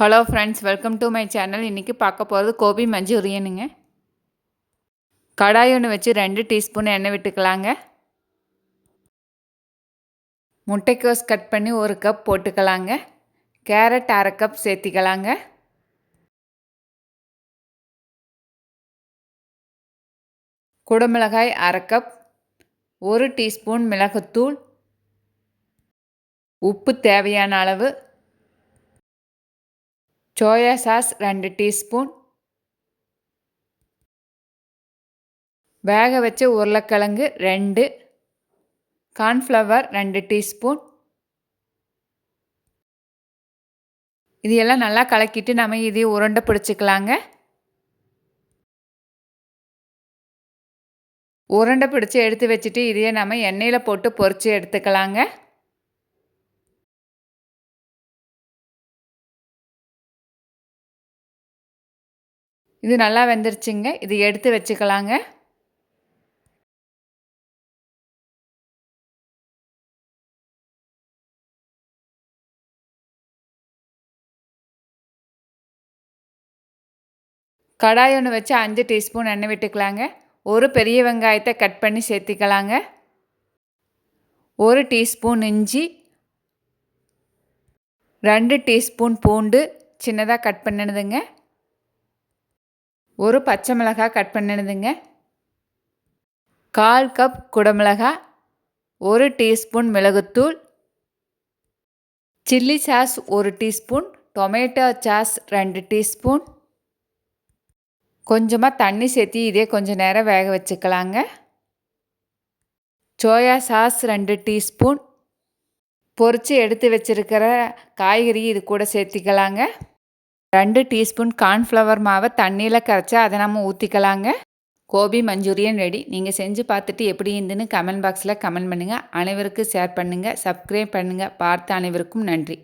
Hello friends welcome to my channel இன்றைக்கி பார்க்க போகிறது கோபி மஞ்சூரியனுங்க. கடாய் ஒன்று வச்சு ரெண்டு டீஸ்பூன் எண்ணெய் விட்டுக்கலாங்க. முட்டைக்கோஸ் கட் பண்ணி ஒரு கப் போட்டுக்கலாங்க. கேரட் அரை கப் சேர்த்திக்கலாங்க. குடமிளகாய் அரை கப் ஒரு டீஸ்பூன் மிளகுத்தூள் உப்பு தேவையான அளவு சோயா சாஸ் ரெண்டு டீஸ்பூன். வேக வச்ச உருளைக்கிழங்கு ரெண்டு. கார்ன்ஃப்ளவர் ரெண்டு டீஸ்பூன். இது எல்லாம் நல்லா கலக்கிட்டு நம்ம இதை உருண்டை பிடிச்சிக்கலாங்க. உருண்டை பிடிச்சி எடுத்து வச்சுட்டு இதையே நம்ம எண்ணெயில் போட்டு பொறிச்சு எடுத்துக்கலாங்க. இது நல்லா வெந்துருச்சுங்க. இது எடுத்து வச்சுக்கலாங்க. கடாய் ஒன்று வச்சு அஞ்சு டீஸ்பூன் எண்ணெய் விட்டுக்கலாங்க. ஒரு பெரிய வெங்காயத்தை கட் பண்ணி சேர்த்திக்கலாங்க. ஒரு டீஸ்பூன் இஞ்சி. ரெண்டு டீஸ்பூன் பூண்டு. சின்னதாக கட் பண்ணினதுங்க. ஒரு பச்சை மிளகாய் கட் பண்ணிடுதுங்க. கால் கப் குடமிளகாய் ஒரு டீஸ்பூன் மிளகுத்தூள் சில்லி சாஸ் ஒரு டீஸ்பூன் டொமேட்டோ சாஸ் ரெண்டு டீஸ்பூன். கொஞ்சமாக தண்ணி சேர்த்தி இதே கொஞ்சம் நேரம் வேக வச்சுக்கலாங்க. சோயா சாஸ் ரெண்டு டீஸ்பூன். பொறிச்சு எடுத்து வச்சுருக்கிற காய்கறி இது கூட சேர்த்திக்கலாங்க. ரெண்டு டீஸ்பூன் கார்ன்ஃப்ளவர் மாவை தண்ணியில் கரைச்சி அதை நம்ம ஊற்றிக்கலாங்க கோபி மஞ்சூரியன் ரெடி. நீங்கள் செஞ்சு பார்த்துட்டு எப்படி இருந்துன்னு கமெண்ட் பாக்ஸில் கமெண்ட் பண்ணுங்கள் அனைவருக்கும் ஷேர் பண்ணுங்கள் சப்ஸ்கிரைப் பண்ணுங்கள் பார்த்த அனைவருக்கும் நன்றி.